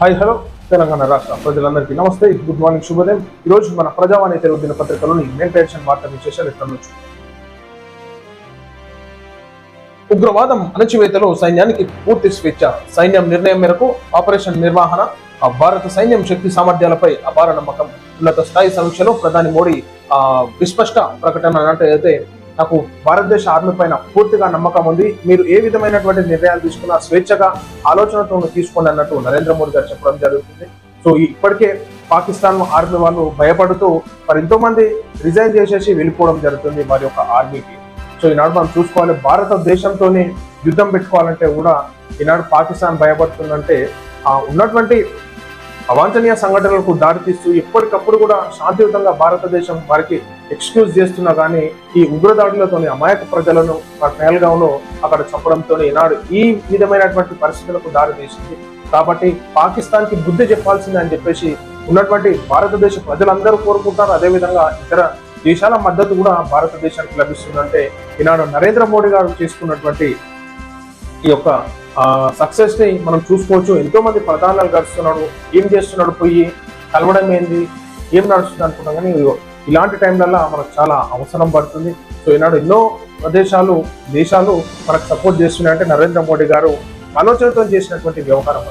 Hi hello Telangana రాష్ట్ర ప్రజలందరికీ నమస్తే. గుడ్ మార్నింగ్ శుభోదయం. ఈరోజు మన ప్రజావాణి తెలుగు దినపత్రికలోని మెయిన్ టెన్షన్ వార్త విశేషాలు ఇక్కడ నుంచి? ఉగ్రవాదం అణచివేతలో సైన్యానికి పూర్తి స్వేచ్ఛ. సైన్యం నిర్ణయం మేరకు ఆపరేషన్ నిర్వహణ ఆ భారత సైన్యం శక్తి సామర్థ్యాలపై అపార నమ్మకం. ఉన్నత స్థాయి సమీక్షలో ప్రధాని మోడీ ఆ విస్పష్ట ప్రకటన అంటే అయితే నాకు భారతదేశ ఆర్మీ పైన పూర్తిగా నమ్మకం ఉంది. మీరు ఏ విధమైనటువంటి నిర్ణయాలు తీసుకున్నా స్వేచ్ఛగా ఆలోచనతో తీసుకోండి అన్నట్టు నరేంద్ర మోడీ గారు చెప్పడం జరుగుతుంది. సో ఇప్పటికే పాకిస్తాన్ ఆర్మీ వాళ్ళు భయపడుతూ మరి ఎంతో మంది రిజైన్ చేసేసి వెళ్ళిపోవడం జరుగుతుంది వారి యొక్క ఆర్మీకి. సో ఈనాడు మనం చూసుకోవాలి భారతదేశంతోనే యుద్ధం పెట్టుకోవాలంటే కూడా ఈనాడు పాకిస్తాన్ భయపడుతుందంటే ఉన్నటువంటి అవాంఛనీయ సంఘటనలకు దారితీస్తూ ఎప్పటికప్పుడు కూడా శాంతియుతంగా భారతదేశం వారికి ఎక్స్క్యూజ్ చేస్తున్నా కానీ ఈ ఉగ్రదాడులతోని అమాయక ప్రజలను పహల్గాంలో అక్కడ చంపడంతో ఈనాడు ఈ విధమైనటువంటి పరిస్థితులకు దారి తీసింది కాబట్టి పాకిస్తాన్కి బుద్ధి చెప్పాల్సిందే అని చెప్పేసి ఉన్నటువంటి భారతదేశ ప్రజలందరూ కోరుకుంటారు. అదేవిధంగా ఇతర దేశాల మద్దతు కూడా భారతదేశానికి లభిస్తుందంటే ఈనాడు నరేంద్ర మోడీ గారు చేసుకున్నటువంటి ఈ యొక్క సక్సెస్ని మనం చూసుకోవచ్చు. ఎంతో మంది ప్రధానాలు గడుస్తున్నాడు ఏం చేస్తున్నాడు పోయి కలవడం ఏంది ఏం నడుస్తుంది అనుకున్నాం కానీ ఇలాంటి టైంలలో మనకు చాలా అవసరం పడుతుంది. సో ఈనాడు ఎన్నో ప్రదేశాలు దేశాలు మనకు సపోర్ట్ చేస్తున్నాయంటే నరేంద్ర మోడీ గారు ఆలోచనతో చేసినటువంటి వ్యవహారం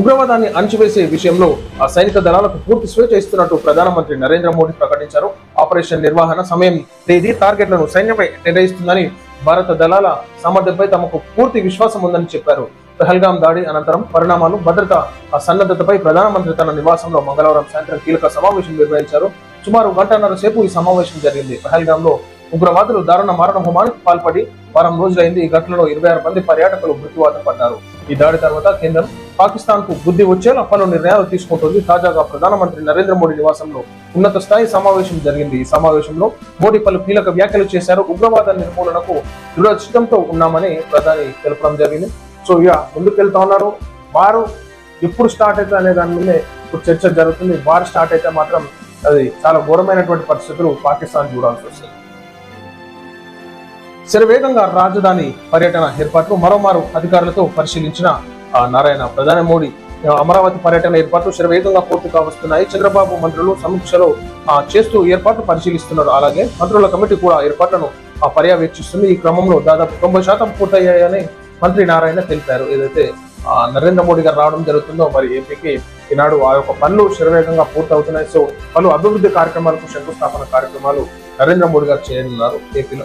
ఉగ్రవాదాన్ని అణచివేసే విషయంలో ఆ సైనిక దళాలకు పూర్తి స్వేచ్ఛ ఇస్తున్నట్టు ప్రధానమంత్రి నరేంద్ర మోడీ ప్రకటించారు. ఆపరేషన్ నిర్వహణ సమయం తేదీ టార్గెట్లను సైన్యపై నిర్ణయిస్తుందని భారత దళాల సామర్థ్యంపై తమకు పూర్తి విశ్వాసం ఉందని చెప్పారు. పెహల్గాం దాడి అనంతరం పరిణామాలు భద్రత ఆ సన్నద్ధతపై ప్రధానమంత్రి తన నివాసంలో మంగళవారం సాయంత్రం కీలక సమావేశం నిర్వహించారు. సుమారు గంటన్నర సేపు ఈ సమావేశం జరిగింది. పహల్గాంలో ఉగ్రవాదులు దారుణ మారణ హోమానికి పాల్పడి వారం రోజులైంది. ఈ ఘటనలో ఇరవై ఆరు మంది పర్యాటకులు మృత్యువాత పడ్డారు. ఈ దాడి తర్వాత కేంద్రం పాకిస్తాన్కు బుద్ధి వచ్చేలా పలు నిర్ణయాలు తీసుకుంటుంది తాజాగా ప్రధానమంత్రి నరేంద్ర మోడీ నివాసంలో ఉన్నత స్థాయి సమావేశం జరిగింది. ఈ సమావేశంలో మోడీ పలు కీలక వ్యాఖ్యలు చేశారు. ఉగ్రవాద నిర్మూలనకు దృఢచిత్తంతో ఉన్నామని ప్రధాని తెలపడం జరిగింది. సో ఇక ముందుకెళ్తా ఉన్నారు. వారు ఎప్పుడు స్టార్ట్ అయితే అనే దాని మీదే ఇప్పుడు చర్చ జరుగుతుంది. వారు స్టార్ట్ అయితే మాత్రం అది చాలా ఘోరమైనటువంటి పరిస్థితులు పాకిస్తాన్ చూడాల్సి వస్తుంది. శరవేగంగా రాజధాని పర్యటన ఏర్పాట్లు మరోమారు అధికారులతో పరిశీలించిన నారాయణ ప్రధాని మోడీ అమరావతి పర్యటన ఏర్పాట్లు శరవేగంగా పూర్తి కావస్తున్నాయి. చంద్రబాబు మంత్రులు సమీక్షలో చేస్తూ ఏర్పాట్లు పరిశీలిస్తున్నారు. అలాగే మంత్రుల కమిటీ కూడా ఏర్పాట్లను ఆ, పర్యవేక్షిస్తుంది. ఈ క్రమంలో దాదాపు తొంభై శాతం పూర్తయ్యాయని మంత్రి నారాయణ తెలిపారు. ఏదైతే నరేంద్ర మోడీ గారు రావడం జరుగుతుందో మరి ఏపీకి ఈనాడు ఆ యొక్క పనులు శరవేగంగా పూర్తవుతున్నాయి. సో పలు అభివృద్ధి కార్యక్రమాలకు శంకుస్థాపన కార్యక్రమాలు నరేంద్ర మోడీ గారు చేయనున్నారు. ఏపీలో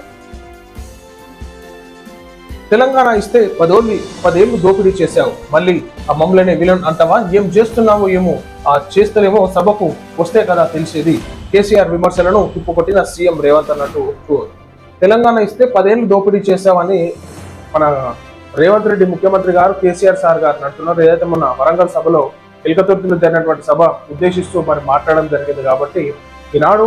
తెలంగాణ ఇస్తే పదోళ్ళు పదేళ్ళు దోపిడీ చేశావు. మళ్ళీ ఆ మమ్మల్ని విలన్ అంటావా? ఏం చేస్తున్నావో ఏమో? ఆ చేస్తలేమో సభకు వస్తే కదా తెలిసేది. కేసీఆర్ విమర్శలను తిప్పుకొట్టిన సీఎం రేవంత్ అన్నట్టు తెలంగాణ ఇస్తే పదేళ్ళు దోపిడీ చేశావని మన రేవంత్ రెడ్డి ముఖ్యమంత్రి గారు కేసీఆర్ సార్ గారు అంటున్నారు. ఏదైతే మొన్న వరంగల్ సభలో ఎలుకతుర్తిలో జరిగినటువంటి సభ ఉద్దేశిస్తూ మరి మాట్లాడడం జరిగింది కాబట్టి ఈనాడు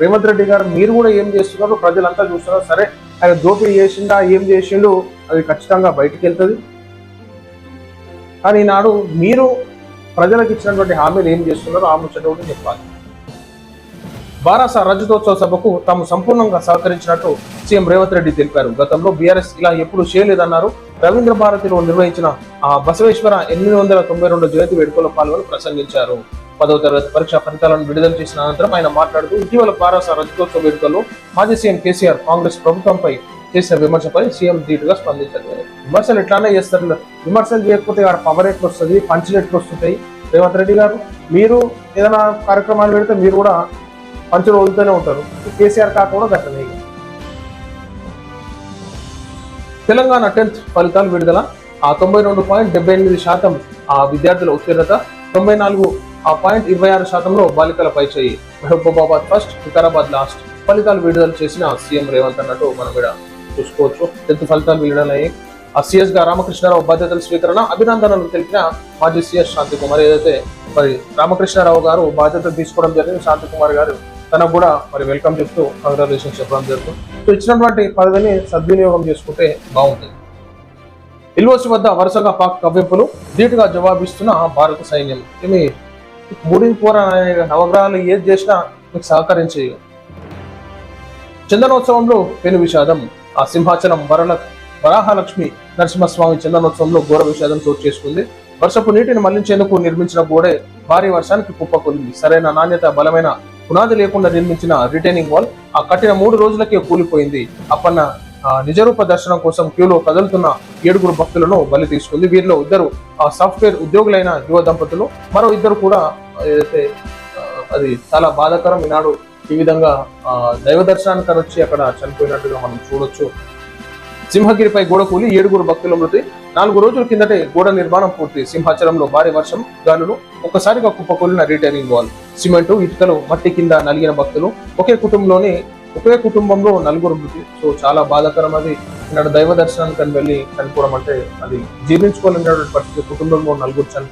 రేవంత్ రెడ్డి గారు మీరు కూడా ఏం చేస్తున్నారు? ప్రజలంతా చూస్తున్నారు. సరే ఆయన దోపిడీ చేసిండా? ఏం చేసిండు? అది ఖచ్చితంగా బయటికి వెళ్తుంది. కానీ ఈనాడు మీరు ప్రజలకు ఇచ్చినటువంటి హామీలు ఏం చేస్తున్నారో ఆ ముచ్చటోడు చెప్పాలి. బారాస రజతోత్సవ సభకు తాము సంపూర్ణంగా సహకరించినట్టు సీఎం రేవంత్ రెడ్డి తెలిపారు. గతంలో బీఆర్ఎస్ ఇలా ఎప్పుడు చేయలేదన్నారు. రవీంద్ర భారతిలో నిర్వహించిన ఆ బసవేశ్వర ఎనిమిది వందల తొంభై రెండు జయంతి వేడుకలో పాల్గొని ప్రసంగించారు. పదవ తరగతి పరీక్ష ఫలితాలను విడుదల చేసిన అనంతరం ఆయన మాట్లాడుతూ ఇటీవల బారాస రజతోత్సవ వేడుకల్లో మాజీ సీఎం కేసీఆర్ కాంగ్రెస్ ప్రభుత్వంపై చేసిన విమర్శపై సీఎం ధీటుగా స్పందించారు. విమర్శలు ఎట్లానే చేస్తారు. విమర్శలు చేయకపోతే ఆడ పవర్ ఎట్లు వస్తుంది పంచులు ఎట్లు వస్తుంటాయి రేవంత్ రెడ్డి గారు మీరు ఏదైనా కార్యక్రమాలు పెడితే మీరు కూడా పంచులు వదులుతూనే ఉంటారు. కేసీఆర్ కాకుండా గట్టనే. తెలంగాణ టెన్త్ ఫలితాలు విడుదల ఆ తొంభై రెండు పాయింట్ డెబ్బై ఎనిమిది శాతం ఆ విద్యార్థుల ఉత్తీర్ణత తొంభై నాలుగు ఆ పాయింట్ ఇరవై ఆరు శాతంలో బాలికల పై చేయి. Mahabubabad first Vikarabad last. ఫలితాలు విడుదల చేసిన సీఎం రేవంత్ అన్నట్టు మనం ఇక్కడ చూసుకోవచ్చు. టెన్త్ ఫలితాలు విడుదలయ్యాయి? ఆ సిఎస్గా రామకృష్ణారావు బాధ్యతల స్వీకరణ అభినందనలు తెలిపిన మాజీ సిఎస్ శాంతి కుమార్ ఏదైతే మరి రామకృష్ణారావు గారు బాధ్యతలు తీసుకోవడం జరిగింది శాంతి కుమార్ గారు తనకు కూడా మరి వెల్కమ్ చెప్తూ కంగ్రాచులేషన్ చెప్పడం జరుగుతుంది. సో ఇచ్చినటువంటి పదవిని సద్వినియోగం చేసుకుంటే బాగుంటుంది. ఎల్ఓసి వద్ద వరుసగా పాక్ కవ్వింపులు ధీటుగా జవాబిస్తున్న భారత సైన్యం. ఏమి మూడింగ్ అనే నవగ్రహాలు ఏది చేసినా మీకు సహకరించి చందనోత్సవంలో పెను విషాదం ఆ సింహాచలం వరల వరాహలక్ష్మి నరసింహస్వామి చందనోత్సవంలో ఘోర విషాదం చోటు చేసుకుంది. వర్షపు నీటిని మళ్ళించేందుకు నిర్మించిన గోడే భారీ వర్షానికి కుప్పకొలింది. సరైన నాణ్యత బలమైన పునాది లేకుండా నిర్మించిన రిటైనింగ్ వాల్ ఆ కట్టిన మూడు రోజులకే కూలిపోయింది. అప్పన్న నిజరూప దర్శనం కోసం క్యూలో కదులుతున్న ఏడుగురు భక్తులను బలి తీసుకుంది. వీరిలో ఇద్దరు ఆ సాఫ్ట్వేర్ ఉద్యోగులైన యువ దంపతులు మరో ఇద్దరు కూడా ఏదైతే అది చాలా బాధాకరం ఈనాడు ఈ విధంగా దైవ దర్శనానికి వచ్చి అక్కడ చనిపోయినట్టుగా మనం చూడొచ్చు. సింహగిరిపై గోడ కూలి ఏడుగురు భక్తుల మృతి. నాలుగు రోజుల కిందటే గోడ నిర్మాణం పూర్తి. సింహాచలంలో భారీ వర్షం గాలులు ఒక్కసారిగా కుప్పకూలిన రిటైరింగ్ వాల్. సిమెంటు ఇటుకలు మట్టి కింద నలిగిన భక్తులు. ఒకే కుటుంబంలోని ఒకే కుటుంబంలో నలుగురు మృతి. సో చాలా బాధాకరం అది నాడు దైవ దర్శనానికి అని వెళ్ళి చనిపోవడం అంటే అది జీర్ణించుకోలేనటువంటి పరిస్థితి. కుటుంబంలో నలుగురు చని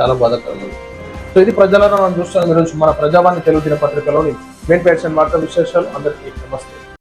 చాలా బాధాకరం అది సో ఇది ప్రజలను మనం చూస్తున్నాం. ఈరోజు మన ప్రజావాణి తెలుగు దినపత్రికలోని మెయిన్ పేర్షన్ వార్తా విశేషాలు. అందరికీ నమస్తే.